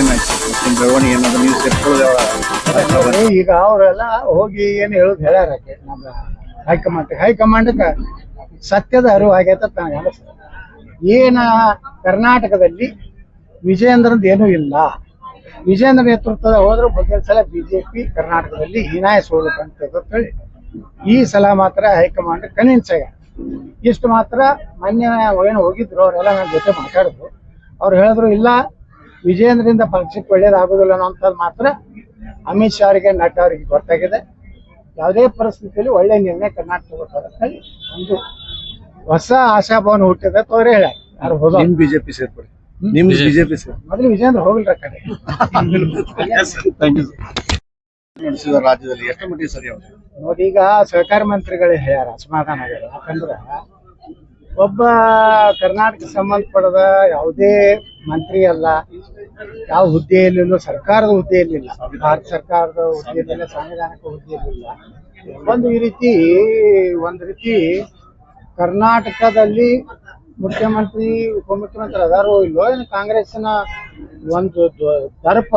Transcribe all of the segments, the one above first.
ಬೆಳವಣಿಗೆ ಅನ್ನೋದು ನೀವು ಸೇರ್ಕೊಳ್ಳೋದು ನೋಡಿ, ಈಗ ಅವರೆಲ್ಲ ಹೋಗಿ ಏನ್ ಹೇಳುದು ಹೇಳ್ಯಾರ ನಮ್ಮ ಹೈಕಮಾಂಡ್ ಹೈಕಮಾಂಡ್ಗೆ ಸತ್ಯದ ಅರಿವು ಆಗೈತೆ ಅಂತ ನನಗೆ ಅನಿಸ್ತದೆ ಏನ ಕರ್ನಾಟಕದಲ್ಲಿ ವಿಜಯೇಂದ್ರದ್ ಏನೂ ಇಲ್ಲ. ವಿಜಯೇಂದ್ರ ನೇತೃತ್ವದ ಹೋದ್ರೆ ಮುಂದಿನ ಸಲ ಬಿಜೆಪಿ ಕರ್ನಾಟಕದಲ್ಲಿ ಹೀನಾಯ ಸೋಲು ಹೇಳಿ. ಈ ಸಲ ಮಾತ್ರ ಹೈಕಮಾಂಡ್ ಕನ್ವಿನ್ಸ್ ಆಗ್ಯಾರ. ಇಷ್ಟು ಮಾತ್ರ ಮೊನ್ನೆ ಏನು ಹೋಗಿದ್ರು ಅವರೆಲ್ಲ ನನ್ನ ಜೊತೆ ಮಾತಾಡಿದ್ರು. ಅವ್ರು ಹೇಳಿದ್ರು ಇಲ್ಲ ವಿಜಯೇಂದ್ರಿಂದ ಪಕ್ಷಕ್ಕೆ ಒಳ್ಳೇದಾಗೋದಿಲ್ಲ ಅನ್ನೋಂಥದ್ದು ಮಾತ್ರ ಅಮಿತ್ ಶಾ ಅವರಿಗೆ ನಡ್ಡಾ ಅವರಿಗೆ ಗೊತ್ತಾಗಿದೆ. ಯಾವುದೇ ಪರಿಸ್ಥಿತಿಯಲ್ಲಿ ಒಳ್ಳೆ ನಿರ್ಣಯ ಕರ್ನಾಟಕ ತಗೋತಾರೆ ಒಂದು ಹೊಸ ಆಶಾಭಾವನೆ ಹುಟ್ಟಿದೆ ಅಂತ ಹೇಳ ಯಾರು ಹೋದ ನಿಮ್ ಬಿಜೆಪಿ ಸೇರ್ಪಡೆ. ನಿಮ್ ಬಿಜೆಪಿ ಸೇರ್ಪಡೆ. ಮೊದಲು ವಿಜಯೇಂದ್ರ ಹೋಗಿಲ್ಲ ಕಡೆ. ನಡೆಸಿದ ರಾಜ್ಯದಲ್ಲಿ ಎಷ್ಟು ಮಟ್ಟಿಗೆ ಸರಿ ನೋಡಿ ಈಗ ಸಹಕಾರ ಮಂತ್ರಿಗಳು ಹೇಳ್ಯಾರ ಅಸಮಾಧಾನ ಆಗ್ಯಾರ. ಯಾಕಂದ್ರ ಒಬ್ಬ ಕರ್ನಾಟಕ ಸಂಬಂಧಪಡದ ಯಾವುದೇ ಮಂತ್ರಿ ಅಲ್ಲ, ಯಾವ ಹುದ್ದೆಯಲ್ಲಿಲ್ಲ, ಸರ್ಕಾರದ ಹುದ್ದೆಯಲ್ಲಿಲ್ಲ. ಭಾರತ ಸರ್ಕಾರದ ಹುದ್ದೆಯಲ್ಲಿಲ್ಲ, ಸಾಂವಿಧಾನಿಕ ಹುದ್ದೆಯಲ್ಲಿಲ್ಲ. ಒಂದು ಈ ರೀತಿ, ಒಂದು ರೀತಿ ಕರ್ನಾಟಕದಲ್ಲಿ ಮುಖ್ಯಮಂತ್ರಿ, ಉಪಮುಖ್ಯಮಂತ್ರಿ ಅದಾರೋ ಇಲ್ಲೋ ಏನು ಕಾಂಗ್ರೆಸ್ನ ಒಂದು ದರ್ಪ.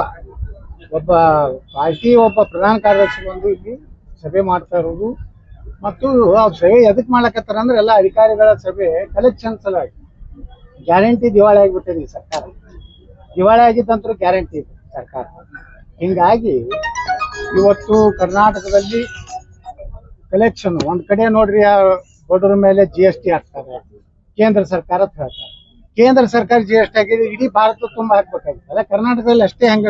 ಒಬ್ಬ ಪಾರ್ಟಿ ಒಬ್ಬ ಪ್ರಧಾನ ಕಾರ್ಯದರ್ಶಿ ಬಂದು ಇಲ್ಲಿ ಸಭೆ ಮಾಡ್ತಾ ಇರೋದು. ಮತ್ತು ಆ ಸಭೆ ಎದಕ್ ಮಾಡಕತ್ತಾರ ಅಂದ್ರೆ ಎಲ್ಲ ಅಧಿಕಾರಿಗಳ ಸಭೆ ಕಲೆಕ್ಷನ್ ಸಲುವಾಗಿ. ಗ್ಯಾರಂಟಿ ದಿವಾಳಿ ಆಗಿಬಿಟ್ಟಿದೆ ಸರ್ಕಾರ. ದಿವಾಳಿ ಆಗಿದ್ದಂತೂ ಗ್ಯಾರಂಟಿ ಇದೆ ಸರ್ಕಾರ. ಹಿಂಗಾಗಿ ಇವತ್ತು ಕರ್ನಾಟಕದಲ್ಲಿ ಕಲೆಕ್ಷನ್ ಒಂದ್ ಕಡೆ ನೋಡ್ರಿ ಆ ಮೇಲೆ ಜಿ ಎಸ್ ಟಿ ಹಾಕ್ತಾರೆ, ಕೇಂದ್ರ ಸರ್ಕಾರ ಹೇಳ್ತಾರೆ. ಕೇಂದ್ರ ಸರ್ಕಾರ ಜಿ ಎಸ್ ಟಿ ಹಾಕಿದ್ರೆ ಇಡೀ ಭಾರತ ತುಂಬಾ ಹಾಕ್ಬೇಕಾಗಿತ್ತು. ಅಲ್ಲ, ಕರ್ನಾಟಕದಲ್ಲಿ ಅಷ್ಟೇ ಹೆಂಗ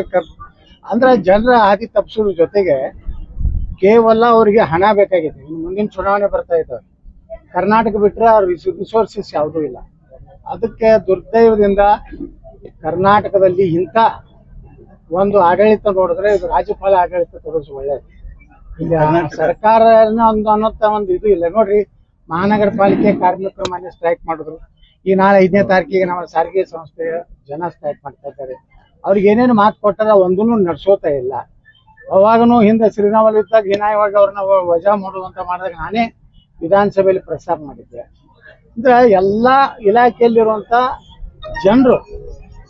ಅಂದ್ರೆ ಜನರ ಹಾದಿ ತಪ್ಪಿಸೋದ್ರ ಜೊತೆಗೆ ಕೇವಲ ಅವರಿಗೆ ಹಣ ಬೇಕಾಗಿದೆ. ಇನ್ನು ಮುಂದಿನ ಚುನಾವಣೆ ಬರ್ತಾ ಇದ್ದಾವೆ ಕರ್ನಾಟಕ ಬಿಟ್ರೆ ಅವ್ರ ರಿಸೋರ್ಸಸ್ ಯಾವುದೂ ಇಲ್ಲ. ಅದಕ್ಕೆ ದುರ್ದೈವದಿಂದ ಕರ್ನಾಟಕದಲ್ಲಿ ಇಂಥ ಒಂದು ಆಡಳಿತ ನೋಡಿದ್ರೆ ಇದು ರಾಜ್ಯಪಾಲ ಆಡಳಿತ ತೋರಿಸಿ ಒಳ್ಳೇದು. ಇಲ್ಲಿ ಸರ್ಕಾರ ಒಂದು ಅನ್ನೋಂಥ ಒಂದು ಇದು ಇಲ್ಲ. ನೋಡ್ರಿ ಮಹಾನಗರ ಪಾಲಿಕೆ ಕಾರ್ಮಿಕರು ಮನೆ ಸ್ಟ್ರೈಕ್ ಮಾಡಿದ್ರು. ಈ ನಾಳೆ ಐದನೇ ತಾರೀಕಿಗೆ ನಮ್ಮ ಸಾರಿಗೆ ಸಂಸ್ಥೆಯ ಜನ ಸ್ಟ್ರೈಕ್ ಮಾಡ್ತಾ ಇದ್ದಾರೆ. ಅವ್ರಿಗೆ ಏನೇನು ಮಾತು ಕೊಟ್ಟಾರ ಒಂದೂ ನಡ್ಸೋತಾ ಇಲ್ಲ. ಅವಾಗನು ಹಿಂದೆ ಶ್ರೀರಾಮಲ್ ಇದ್ದಾಗ ಹೀನಾಯವಾಗಿ ಅವ್ರನ್ನ ವಜಾ ಮಾಡುವಂತ ಮಾಡಿದಾಗ ನಾನೇ ವಿಧಾನಸಭೆಯಲ್ಲಿ ಪ್ರಸ್ತಾಪ ಮಾಡಿದ್ದೆ. ಅಂದ್ರೆ ಎಲ್ಲಾ ಇಲಾಖೆಯಲ್ಲಿರುವಂತ ಜನರು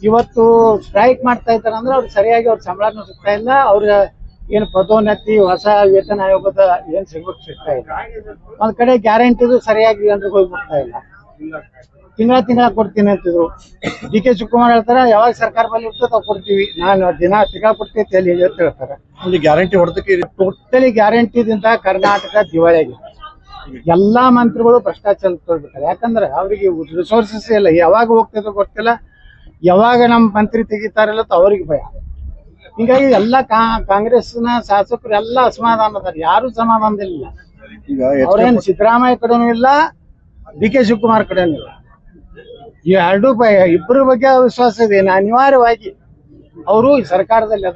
ಇವತ್ತು ಸ್ಟ್ರೈಕ್ ಮಾಡ್ತಾ ಇದ್ದಾರೆ ಅಂದ್ರೆ ಅವ್ರಿಗೆ ಸರಿಯಾಗಿ ಅವ್ರ ಸಂಬಳನೂ ಸಿಗ್ತಾ ಇಲ್ಲ, ಅವ್ರ ಏನು ಪದೋನ್ನತಿ, ಹೊಸ ವೇತನ ಆಯೋಗದ ಏನ್ ಸಿಗ್ಬೇಕು ಸಿಗ್ತಾ ಇಲ್ಲ. ಒಂದ್ ಕಡೆ ಗ್ಯಾರಂಟಿದು ಸರಿಯಾಗಿ ಜನರಿಗೆ ಹೋಗಿ ಬಿಡ್ತಾ ಇಲ್ಲ. ತಿಂಗಳ ತಿಂಗಳ ಕೊಡ್ತೀನಿ ಅಂತಿದ್ರು. ಡಿ ಕೆ ಶಿವಕುಮಾರ್ ಹೇಳ್ತಾರೆ ಯಾವಾಗ ಸರ್ಕಾರ ಬಲ್ಲಿ ಇರ್ತದೆ ಕೊಡ್ತೀವಿ. ನಾನು ದಿನ ತಿಂಗಳ ಕೊಡ್ತೀನಿ ಅಲ್ಲಿ ಹೇಳಿ ಅಂತ ಹೇಳ್ತಾರೆ ಅಲ್ಲಿ ಗ್ಯಾರಂಟಿ ಹೊಡೆದಕ್ಕೆ ಟೋಟಲಿ ಗ್ಯಾರಂಟಿದಿಂದ ಕರ್ನಾಟಕ ದಿವಾಳಿ ಆಗಿದೆ ಎಲ್ಲಾ ಮಂತ್ರಿಗಳು ಭ್ರಷ್ಟಾಚಾರ ತೋರ್ಬಿಟ್ಟಾರೆ ಯಾಕಂದ್ರೆ ಅವರಿಗೆ ರಿಸೋರ್ಸಸ್ ಇಲ್ಲ. ಯಾವಾಗ ಹೋಗ್ತಿದ್ರು ಗೊತ್ತಿಲ್ಲ. ಯಾವಾಗ ನಮ್ಮ ಮಂತ್ರಿ ತೆಗಿತಾರಲ್ಲ ಅವ್ರಿಗೆ ಭಯ. ಹಿಂಗಾಗಿ ಎಲ್ಲ ಕಾಂಗ್ರೆಸ್ನ ಶಾಸಕರು ಎಲ್ಲ ಅಸಮಾಧಾನ ಅದಾರ ಯಾರು ಸಮಾಧಾನದಲ್ಲಿಲ್ಲ. ಈಗ ಅವ್ರೇನು ಸಿದ್ದರಾಮಯ್ಯ ಕಡೆನೂ ಇಲ್ಲ ಡಿ ಕೆ ಶಿವಕುಮಾರ್ ಕಡೆನೂ ಈ ಎರಡೂ ಇಬ್ಬರ ಬಗ್ಗೆ ವಿಶ್ವಾಸ ಇದೆ. ಅನಿವಾರ್ಯವಾಗಿ ಅವರು ಈ ಸರ್ಕಾರದಲ್ಲಿ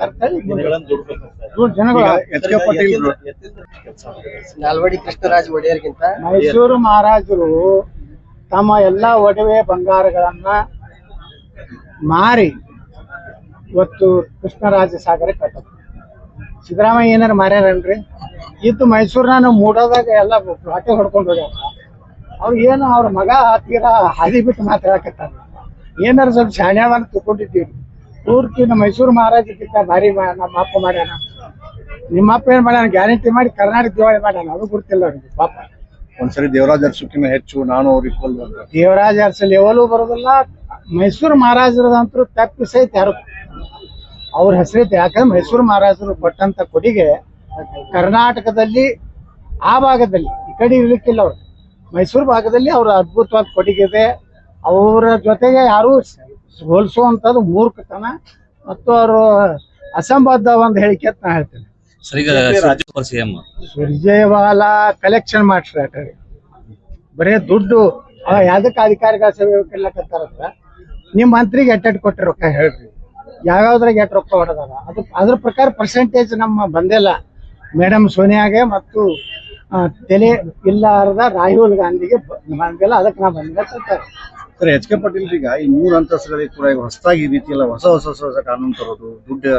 ನಾಲ್ವಡಿ ಕೃಷ್ಣರಾಜ್ ಒಡೆಯರ್ಗಿಂತ ಮೈಸೂರು ಮಹಾರಾಜರು ತಮ್ಮ ಎಲ್ಲಾ ಒಡವೆ ಬಂಗಾರಗಳನ್ನ ಮಾರಿ ಇವತ್ತು ಕೃಷ್ಣರಾಜ ಸಾಗರ ಕಟ್ಟ ಸಿದ್ದರಾಮಯ್ಯ ಏನಾರು ಮಾರ್ಯಾರನ್ರಿ? ಇತ್ತು ಮೈಸೂರ್ನ ಮೂಡೋದಾಗ ಎಲ್ಲ ಹೊಟ್ಟೆ ಹೊಡ್ಕೊಂಡು ಹೋಗ್ಯಾರ. ಅವ್ರು ಏನು ಅವ್ರ ಮಗ ಹತ್ತಿರ ಹಾದಿ ಬಿಟ್ಟು ಮಾತಾಡಕತ್ತಾರ ಏನಾರು ಸ್ವಲ್ಪ ಶಾಣ್ಯಾವನ್ನ ತಗೊಂಡಿದ್ದೀವಿ ಪೂರ್ತಿ ನಮ್ಮ ಮೈಸೂರು ಮಹಾರಾಜಕ್ಕಿಂತ ಭಾರಿ ನಮ್ಮ ಅಪ್ಪ ಮಾಡ್ಯಾನ. ನಿಮ್ಮ ಅಪ್ಪ ಏನ್ ಮಾಡ್ಯಾನ? ಗ್ಯಾರಂಟಿ ಮಾಡಿ ಕರ್ನಾಟಕ ದಿವಾಳಿ ಮಾಡ್ಯಾನ. ಅದು ಗೊತ್ತಿಲ್ಲ ಅವ್ರಿಗೆ. ಪಾಪ. ಒಂದ್ಸರಿ ದೇವರಾಜ್ ಅರಸುಕಿನ ಹೆಚ್ಚು ನಾನು ಅವ್ರಿಗೆ ದೇವರಾಜ ಅರಸ ಲೆವೆಲು ಬರೋದಿಲ್ಲ. ಮೈಸೂರು ತಪ್ಪಿ ಸಹಿತ ಯಾರು ಅವ್ರ ಹೆಸರೈತೆ. ಯಾಕಂದ್ರೆ ಮೈಸೂರು ಮಹಾರಾಜರು ಕೊಟ್ಟಂತ ಕೊಡುಗೆ ಕರ್ನಾಟಕದಲ್ಲಿ ಆ ಭಾಗದಲ್ಲಿ ಈ ಕಡೆ ಇರ್ಲಿಕ್ಕಿಲ್ಲ ಅವ್ರು. ಮೈಸೂರು ಭಾಗದಲ್ಲಿ ಅವ್ರ ಅದ್ಭುತವಾದ ಕೊಡುಗೆ ಇದೆ. ಅವರ ಜೊತೆಗೆ ಯಾರು ಹೋಲಿಸುವಂಥದ್ದು ಮೂರ್ಖತನ ಮತ್ತು ಅವರು ಅಸಂಬದ್ಧ ಒಂದು ಹೇಳಿಕೆ ಅಂತ ನಾ ಹೇಳ್ತೇನೆ. ಸರ್ ರಾಜ್ಯಪಾಲ ಸಿಎಂ. ಸುರ್ಜೇವಾಲ ಕಲೆಕ್ಷನ್ ಮಾಡ್ಸ್ರಿ ಬರೇ ದುಡ್ಡು ಅವ ಯಾವ್ದಕ್ಕೆ ಅಧಿಕಾರಿಗಳ ಸೇವೆ ನಿಮ್ಮ ನಿಮ್ ಮಂತ್ರಿಗೆ ಎಟ್ಟೆಟ್ ಕೊಟ್ಟಿ ರೊಕ್ಕ ಹೇಳ್ರಿ. ಯಾವ್ಯಾವ್ದ್ರಾಗ ಎಟ್ ರೊಕ್ಕ ಹೊಡೆದಾರ? ಅದು ಅದ್ರ ಪ್ರಕಾರ ಪರ್ಸೆಂಟೇಜ್ ನಮ್ಮ ಬಂದಿಲ್ಲ ಮೇಡಮ್ ಸೋನಿಯಾಗೆ ಮತ್ತು ತಲೆ ಇಲ್ಲಾರದ ರಾಹುಲ್ ಗಾಂಧಿಗೆ ಬಂದಿಲ್ಲ ಅದಕ್ಕೆ ನಾ ಬಂದಿಲ್ಲ. ಸರ್ ಎಚ್ ಕೆ ಪಾಟೀಲ್ ಈಗ ಈ ಮೂರು ಅಂತಸ್ತುಗಳಿಗೆ ಕೂಡ ಈಗ ಹೊಸದಾಗಿ ಈ ರೀತಿ ಎಲ್ಲ ಹೊಸ ಹೊಸ ಹೊಸ ಹೊಸ ಕಾನೂನು ತರೋದು ದುಡ್ಡು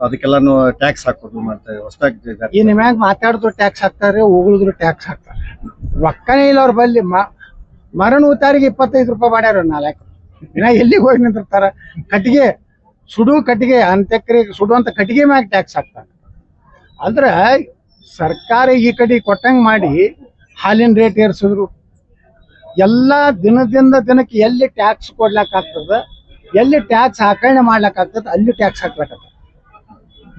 ಅದಕ್ಕೆಲ್ಲಾನು ಟ್ಯಾಕ್ಸ್ ಹಾಕೋದು ಮಾಡ್ತಾರೆ ಹೊಸದಾಗಿ ಈ ನಿಮ್ಯಾಗ ಮಾತಾಡಿದ್ರು ಟ್ಯಾಕ್ಸ್ ಹಾಕ್ತಾರೆ ಉಗುಳಿದ್ರು ಟ್ಯಾಕ್ಸ್ ಹಾಕ್ತಾರೆ. ರೊಕ್ಕನೇ ಇಲ್ಲ ಅವ್ರ ಬಲ್ಲಿ. ಮರಣ ಉತ್ತಾರಿಗೆ ಇಪ್ಪತ್ತೈದು ರೂಪಾಯಿ ಮಾಡ್ಯಾರ ನಾಲ್ಕು. ಇನ್ನ ಎಲ್ಲಿಗೆ ಹೋಗಿ ನಿಂತಿರ್ತಾರ? ಕಟ್ಟಿಗೆ ಸುಡು ಕಟ್ಟಿಗೆ ಅಂತ್ಯಕ್ರಿಯೆ ಸುಡುವಂತ ಕಟ್ಟಿಗೆ ಮ್ಯಾಗ ಟ್ಯಾಕ್ಸ್ ಹಾಕ್ತಾರೆ. ಅಂದ್ರೆ ಸರ್ಕಾರ ಈ ಕಡೆ ಕೊಟ್ಟಂಗೆ ಮಾಡಿ ಹಾಲಿನ ರೇಟ್ ಏರ್ಸಿದ್ರು. ಎಲ್ಲ ದಿನದಿಂದ ದಿನಕ್ಕೆ ಎಲ್ಲಿ ಟ್ಯಾಕ್ಸ್ ಕೊಡ್ಲಿಕ್ಕಾಗ್ತದ ಎಲ್ಲಿ ಟ್ಯಾಕ್ಸ್ ಆಕರಣೆ ಆಗ್ತದ ಅಲ್ಲಿ ಟ್ಯಾಕ್ಸ್ ಹಾಕ್ಬೇಕಾಗ್ತದೆ.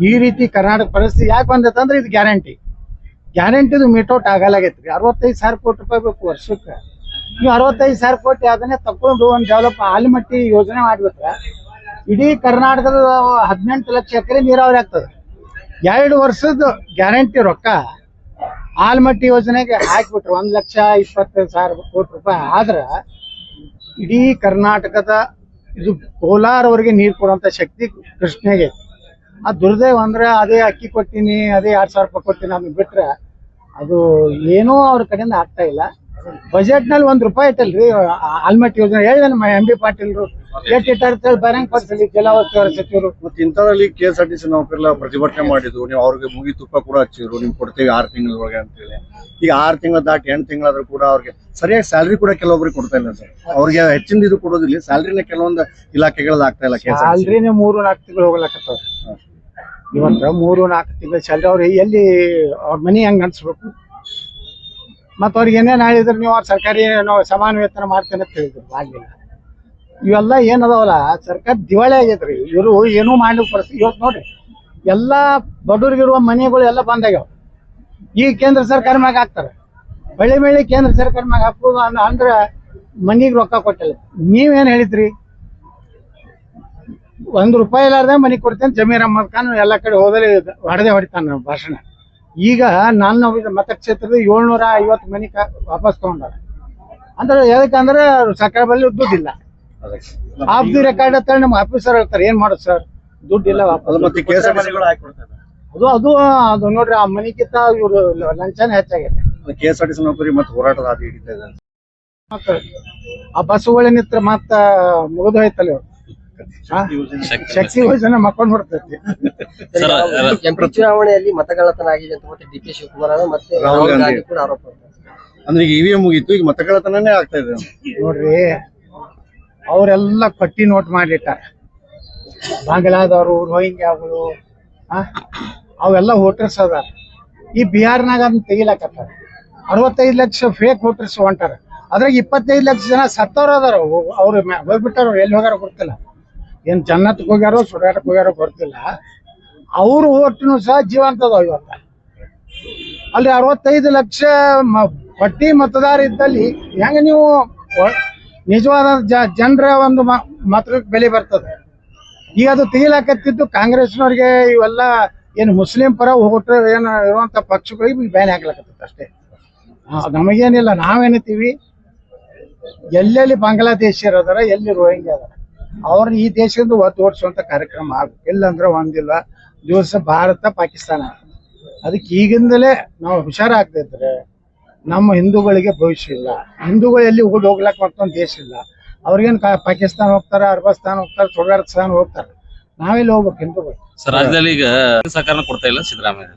ಈ ರೀತಿ ಕರ್ನಾಟಕ ಪರಿಸ್ಥಿತಿ ಯಾಕೆ ಬಂದೈತೆ ಅಂದ್ರೆ ಇದು ಗ್ಯಾರಂಟಿ. ಗ್ಯಾರಂಟಿದು ಮೀಟೌಟ್ ಆಗಲಾಗೈತ್ರಿ. ಅರವತ್ತೈದು ಸಾವಿರ ಕೋಟಿ ರೂಪಾಯಿ ಬೇಕು ವರ್ಷಕ್ಕೆ. ನೀವು ಅರವತ್ತೈದು ಸಾವಿರ ಕೋಟಿ ಅದನ್ನೇ ತಕೊಂಡು ಒಂದು ಡೆವಲಪ್ ಆಲ್ಮಟ್ಟಿ ಯೋಜನೆ ಮಾಡ್ಬಿಟ್ರೆ, ಇಡೀ ಕರ್ನಾಟಕದ ಹದಿನೆಂಟು ಲಕ್ಷ ಎಕರೆ ನೀರಾವರಿ ಆಗ್ತದೆ. ಎರಡು ವರ್ಷದ ಗ್ಯಾರಂಟಿ ರೊಕ್ಕ ಆಲ್ಮಟ್ಟಿ ಯೋಜನೆಗೆ ಹಾಕಿಬಿಟ್ರು. ಒಂದು ಲಕ್ಷ ಇಪ್ಪತ್ತೈದು ಸಾವಿರ ಕೋಟಿ ರೂಪಾಯಿ. ಆದ್ರೆ ಇಡೀ ಕರ್ನಾಟಕದ ಇದು ಕೋಲಾರವರೆಗೆ ನೀರು ಕೊಡುವಂಥ ಶಕ್ತಿ ಕೃಷ್ಣಗೆ. ಆ ದುರ್ದೈವ ಅಂದ್ರೆ ಅದೇ ಅಕ್ಕಿ ಕೊಟ್ಟಿನಿ ಅದೇ ಎರಡ್ ಸಾವಿರ ರೂಪಾಯಿ ಕೊಡ್ತೀನಿ ಅದನ್ನ ಬಿಟ್ರೆ ಅದು ಏನೂ ಅವ್ರ ಕಡೆಯಿಂದ ಆಗ್ತಾ ಇಲ್ಲ. ಬಜೆಟ್ನಲ್ಲಿ ಒಂದ್ ರೂಪಾಯಿ ಇಟ್ಟಲ್ರಿ. ಆಲ್ಮಟ್ ಯೋಜನೆ ಹೇಳಿದ್ರೆ ಎಂ ಬಿ ಪಾಟೀಲ್ರು. ಬರಂಗ್ ಸಚಿವರು. ಮತ್ತೆ ಇಂಥದ್ರಲ್ಲಿ K S R T C ನೌಕರೆಲ್ಲ ಪ್ರತಿಭಟನೆ ಮಾಡಿದ್ರು. ನೀವು ಅವ್ರಿಗೆ ಮುಗಿ ತುಪ್ಪ ಕೂಡ ಹಚ್ಚಿದ್ರು. ನೀವು ಕೊಡ್ತೀವಿ ಆರು ತಿಂಗಳೊಳಗೆ ಅಂತೇಳಿ. ಈಗ ಆರ್ ತಿಂಗಳ ದಾಟಿ ಎಂಟು ತಿಂಗಳಾದ್ರೂ ಕೂಡ ಅವ್ರಿಗೆ ಸರಿಯಾಗಿ ಸ್ಯಾಲ್ರಿ ಕೂಡ ಕೆಲವೊಬ್ರಿಗೆ ಕೊಡ್ತಾ ಇಲ್ಲ ಸರ್. ಅವ್ರಿಗೆ ಹೆಚ್ಚಿನ ಇದು ಕೊಡೋದಿಲ್ಲ. ಸ್ಯಾಲ್ರಿನ ಕೆಲವೊಂದು ಇಲಾಖೆಗಳಲ್ಲಿ ಆಗ್ತಾ ಇಲ್ಲ ಸ್ಯಾಲ್ರಿನೇ ಮೂರು ನಾಲ್ಕು ತಿಂಗಳು ಹೋಗ್ಲಕತ್ತವ್ರ ಇವತ್ತ ಮೂರು ನಾಲ್ಕು ತಿಂಗಳ ಸ್ಯಾಲ್ರಿ ಅವ್ರು ಎಲ್ಲಿ ಅವ್ರ ಮನಿ ಹೆಂಗ್ ಅನ್ಸ್ಬೇಕು ಮತ್ತ ಅವ್ರಿಗೆ ಏನೇನ್ ಹೇಳಿದ್ರು ನೀವು ಅವ್ರ ಸರ್ಕಾರಿ ಏನೋ ಸಮಾನ ವೇತನ ಮಾಡ್ತೇನೆ ಅಂತ ಹೇಳಿದ್ರು. ಆಗಲಿಲ್ಲ. ಇವೆಲ್ಲ ಏನದವಲ್ಲ ಸರ್ಕಾರ ದಿವಾಳಿ ಆಗೈತ್ರಿ. ಇವರು ಏನೂ ಮಾಡ್ಲಿಕ್ಕೆ ಪರಿಸ್ಥಿತಿ ಇವತ್ತು ನೋಡ್ರಿ, ಎಲ್ಲಾ ಬಡವ್ರಿಗಿರುವ ಮನೆಗಳು ಎಲ್ಲ ಬಂದಾಗ್ಯಾವ ಈ ಕೇಂದ್ರ ಸರ್ಕಾರ ಮ್ಯಾಗ ಹಾಕ್ತಾರೆ. ಬೆಳೆ ಬೆಳೆ ಕೇಂದ್ರ ಸರ್ಕಾರ ಮ್ಯಾಗ ಹಾಕೋದು ಅಂದ್- ಅಂದ್ರ ಮನಿಗ್ ರೊಕ್ಕ ಕೊಟ್ಟಿಲ್ಲ. ನೀವೇನು ಹೇಳಿದ್ರಿ? ಒಂದ್ ರೂಪಾಯಿ ಇಲ್ಲಾರ್ದೆ ಮನಿ ಕೊಡ್ತೇನೆ, ಜಮೀರ್ ಅಹಮದ್ ಖಾನ್ ಎಲ್ಲ ಕಡೆ ಹೋದರೆ ಹೊಡೆದೇ ಹೊಡಿತಾನ ಭಾಷಣ. ಈಗ ನನ್ನ ಮತಕ್ಷೇತ್ರದ ಏಳ್ನೂರ ಐವತ್ತು ಮನಿ ವಾಪಸ್ ತಗೊಂಡಾರ ಅಂದ್ರೆ ಯಾಕಂದ್ರೆ ಸರ್ಕಾರ ಬಳಿ ದುಡ್ಡಿಲ್ಲ. ಆಫ್ ದಿ ರೆಕಾರ್ಡ್ ಅಂತ ನಮ್ಗೆ ನಮ್ಮ ಆಫೀಸರ್ ಹೇಳ್ತಾರೆ ಏನ್ ಮಾಡೋದು ಸರ್? ದುಡ್ಡಿಲ್ಲ ವಾಪಸ್. ಅದು ಅದು ಅದು ಅದು ನೋಡ್ರಿ ಆ ಮನಿಗಿಂತ ಇವ್ರು ಲಂಚನೇ ಹೆಚ್ಚಾಗೈತೆ. K S R T C ನೌಕರಿ ಮತ್ತೆ ಹೋರಾಟದ ಅದು ಹಿಡಿತಾ ಆ ಬಸ್ಸುಗಳ ನಿತ್ರ ಮತ್ತ ಮುಗಿದು ಹೋಯ್ತಲ್ಲ ಇವ್ರು? ಶಕ್ತಿ ಯೋಜನೆ ಮಕ್ಕೊಂಡ್ ಬರ್ತೈತಿ ಸರ್ ಎಂಪಿ ಚುನಾವಣೆಯಲ್ಲಿ ಮತಗಳ್ಳತನ ಆಗಿದೆ ಅಂತ ಮತ್ತೆ ಡಿ ಕೆ ಶಿವಕುಮಾರ್ ಮತ್ತೆ ರಾಹುಲ್ ಗಾಂಧಿ. ಕೂಡ ಆರೋಪ ಮಾಡ್ತಾರೆ. ಅಂದ್ರೆ ಈಗ ಇವಿಎಂ ಮುಗಿತು ಈಗ ಮತಗಳತನೇ ಆಗ್ತಾ ಇದೆ. ನೋಡ್ರಿ ಅವರೆಲ್ಲ ಪಟ್ಟಿ ನೋಟ್ ಮಾಡಿಟ್ಟಾರ ಬಾಂಗ್ಲಾದವರು ರೋಹಿಂಗ್ಯಾಗಳು ಆ ಅವೆಲ್ಲ ವೋಟರ್ಸ್ ಅದಾರ. ಈ ಬಿಹಾರ್ನಾಗ ಅದನ್ನ ತೆಗಿಲಾಕತ್ತಾರ. ಅರವತ್ತೈದು ಲಕ್ಷ ಫೇಕ್ ವೋಟರ್ಸ್ ಹೊಂಟಾರ ಅದ್ರಾಗ ಇಪ್ಪತ್ತೈದು ಲಕ್ಷ ಜನ ಸತ್ತವ್ರು ಅದಾರ. ಅವ್ರು ಹೋಗ್ಬಿಟ್ಟಾರ ಅವ್ರು ಎಲ್ಲಿ ಹೋಗಾರ ಗೊತ್ತಿಲ್ಲ. ಏನ್ ಜನ್ನತ್ಕ್ ಹೋಗ್ಯಾರೋ ಸುಡಾಟಕ್ಕೆ ಹೋಗ್ಯಾರೋ ಗೊತ್ತಿಲ್ಲ. ಅವ್ರ ಓಟ್ನು ಸಹ ಜೀವಂತ ಅದಾವ ಇವತ್ತ. ಅಲ್ಲಿ ಅರವತ್ತೈದು ಲಕ್ಷ ಪಟ್ಟಿ ಮತದಾರ ಇದ್ದಲ್ಲಿ ಹೆಂಗ ನೀವು ನಿಜವಾದ ಜನರ ಒಂದು ಮತಕ್ಕೆ ಬೆಲೆ ಬರ್ತದೆ. ಈಗ ಅದು ತೆಗಿಲಾಕತ್ತಿದ್ದು ಕಾಂಗ್ರೆಸ್ನವ್ರಿಗೆ ಇವೆಲ್ಲ ಏನು ಮುಸ್ಲಿಂ ಪರ ವೋಟರ್ ಏನು ಇರುವಂತ ಪಕ್ಷಗಳಿಗೆ ಬ್ಯಾನ್ ಹಾಕ್ಲಾಕತ್ತ ಅಷ್ಟೇ. ನಮಗೇನಿಲ್ಲ ನಾವೇನಿತೀವಿ ಎಲ್ಲೆಲ್ಲಿ ಬಾಂಗ್ಲಾದೇಶಿಯರ್ ಅದಾರ ಎಲ್ಲಿ ರೋಹಿಂಗ್ಯ ಅದಾರ ಅವ್ರನ್ನ ಈ ದೇಶದಿಂದ ಒತ್ತು ಓಡಿಸುವಂತ ಕಾರ್ಯಕ್ರಮ ಇಲ್ಲ ಇಲ್ಲಂದ್ರೆ ಒಂದಿಲ್ಲ. ದಿವಸ ಭಾರತ ಪಾಕಿಸ್ತಾನ. ಅದಕ್ಕೆ ಈಗಿಂದಲೇ ನಾವು ಹುಷಾರಾಗ್ತಿದ್ರೆ ನಮ್ಮ ಹಿಂದೂಗಳಿಗೆ ಭವಿಷ್ಯ ಇಲ್ಲ. ಹಿಂದೂಗಳು ಎಲ್ಲಿ ಓಡಿ ಹೋಗ್ಲಕ್ ಮತ್ತೊಂದು ದೇಶ ಇಲ್ಲ. ಅವ್ರಿಗೇನು ಪಾಕಿಸ್ತಾನ ಹೋಗ್ತಾರ ಅರ್ಬಸ್ತಾನ್ ಹೋಗ್ತಾರ ಸುಗಾರ್ಸ್ತಾನ್ ಹೋಗ್ತಾರ. ನಾವೆಲ್ಲಿ ಹೋಗ್ಬೇಕು ಹಿಂದೂಗಳು? ರಾಜ್ಯದಲ್ಲಿ ಈಗ ಸರ್ಕಾರ ಕೊಡ್ತಾ ಇಲ್ಲ ಸಿದ್ದರಾಮಯ್ಯ.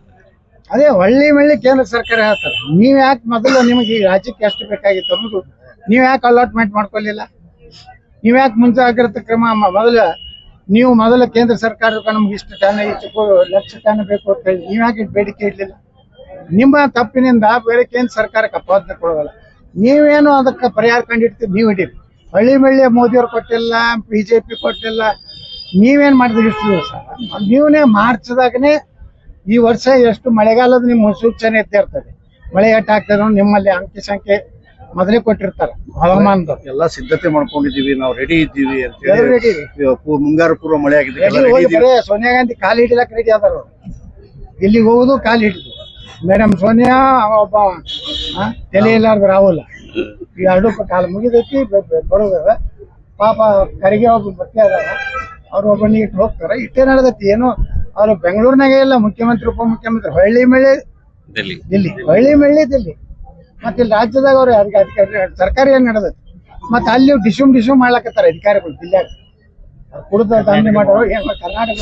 ಅದೇ ಒಳ್ಳೆ ಮಳ್ಳಿ ಕೇಂದ್ರ ಸರ್ಕಾರ ಹೇಳ್ತಾರೆ. ನೀವ್ ಯಾಕೆ ಮೊದಲು ನಿಮಗೆ ಈ ರಾಜ್ಯಕ್ಕೆ ಎಷ್ಟು ಬೇಕಾಗಿತ್ತು ಅನ್ನೋದು ನೀವ್ ಯಾಕೆ ಅಲಾಟ್ಮೆಂಟ್ ಮಾಡ್ಕೊಲಿಲ್ಲ ನೀವ್ ಯಾಕೆ ಆಗಿರತ ಕ್ರಮ ಮೊದಲ ನೀವು ಮೊದಲ ಕೇಂದ್ರ ಸರ್ಕಾರಕ್ಕೆ ನಮ್ಗೆ ಇಷ್ಟು ಟನ್ ಇಷ್ಟು ಲಕ್ಷ ಟನ್ ಬೇಕು ಅಂತ ಹೇಳಿ ನೀವ್ ಯಾಕೆ ಬೇಡಿಕೆ ಇಡ್ಲಿಲ್ಲ ನಿಮ್ಮ ತಪ್ಪಿನಿಂದ ಬೇರೆ ಕೇಂದ್ರ ಸರ್ಕಾರಕ್ಕೆ ಅಪವಾದ ಕೊಡೋದಲ್ಲ. ನೀವೇನು ಅದಕ್ಕೆ ಪರಿಹಾರ ಕಂಡಿಡ್ತೀವಿ ನೀವು ಇಡೀರಿ. ಹಳ್ಳಿ ಮಳ್ಳಿ ಮೋದಿಯವ್ರು ಕೊಟ್ಟಿಲ್ಲ, ಬಿಜೆಪಿ ಕೊಟ್ಟಿಲ್ಲ, ನೀವೇನ್ ಮಾಡಿದ್ರಿ ಇಷ್ಟು ದಿವಸ? ನೀವೇ ಮಾರ್ಚ್ದಾಗನೇ ಈ ವರ್ಷ ಎಷ್ಟು ಮಳೆಗಾಲದ ನಿಮ್ಮ ಸೂಚನೆ ಇರ್ತದೆ. ಮಳೆ ಎಷ್ಟು ನಿಮ್ಮಲ್ಲಿ ಅಂಕಿ ಸಂಖ್ಯೆ ಮೊದಲೇ ಕೊಟ್ಟಿರ್ತಾರೆ ಹವಾಮಾನದ ಎಲ್ಲಾ ಸಿದ್ಧತೆ ಮಾಡ್ಕೊಂಡಿದೀವಿ ನಾವು ರೆಡಿ ಇದ್ದೀವಿ ಅಂತ ಹೇಳಿ. ಪೂ- ಮುಂಗಾರು ಪೂರ್ವ ಮಳೆ ಆಗಿದೆ ಎಲ್ಲ ಎಲ್ಲಿ ready ಹೋಗಿ ಇದೀವಿ. ಸೋನಿಯಾ ಗಾಂಧಿ ಕಾಲು ಹಿಡಿಲಕ್ ರೆಡಿ ಅದಾರ ಅವ್ರು. ಇಲ್ಲಿಗೆ ಹೋಗುದು ಕಾಲು ಹಿಡಿದು. ಮೇಡಮ್ ಸೋನಿಯಾ ಅವ ಒಬ್ಬ ಆ, ತಲೆ ಇಲ್ಲಾರ್ದ ರಾಹುಲ್. ಈ ಎರಡು ಕಾಲು ಮುಗಿದೈತಿ ಬ- ಬ- ಬರೋದದ ಪಾಪ ಕರಿಗೆ ಒಬ್ಬ ಬಟ್ಟೆ ಅದಾರ ಅವ್ರು ಒಬ್ಬನಿಗೆ ಇಟ್ಟು ಹೋಗ್ತಾರ. ಇಟ್ಟೇ ನಡೆದೈತಿ. ಏನು ಅವ್ರು ಬೆಂಗಳೂರಿನಾಗೆ ಇಲ್ಲ ಮುಖ್ಯಮಂತ್ರಿ ಉಪಮುಖ್ಯಮಂತ್ರಿ ಹಳ್ಳಿ ಮಳೆ ಡೆಲ್ಲಿ ದಿಲ್ಲಿ. ಹಳ್ಳಿ ಮಳ್ಳಿ ದಿಲ್ಲಿ. ಮತ್ತೆ ಇಲ್ಲಿ ರಾಜ್ಯದಾಗ ಅವ್ರು ಅಧಿಕಾರಿ ಸರ್ಕಾರ ಏನ್ ನಡೆದೈತಿ? ಮತ್ತೆ ಅಲ್ಲಿ ಡಿಸ್ಯೂಮ್ ಡಿಸ್ಯೂಮ್ ಮಾಡ್ಲಾಕತ್ತಾರ ಅಧಿಕಾರಿಗಳು ಜಿಲ್ಲೆಯಾಗ. ಕುಡಿದ ದಂಧೆ ಮಾಡೋರು ಏನೋ ಕರ್ನಾಟಕ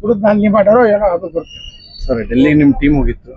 ಕುಡಿದ ದಂಧೆ ಮಾಡೋರು ಏನೋ ಅದು ಬರ್ತದೆ ಸರಿ, ಡೆಲ್ಲಿ ನಿಮ್ ಟೀಮ್ ಹೋಗಿತ್ತು.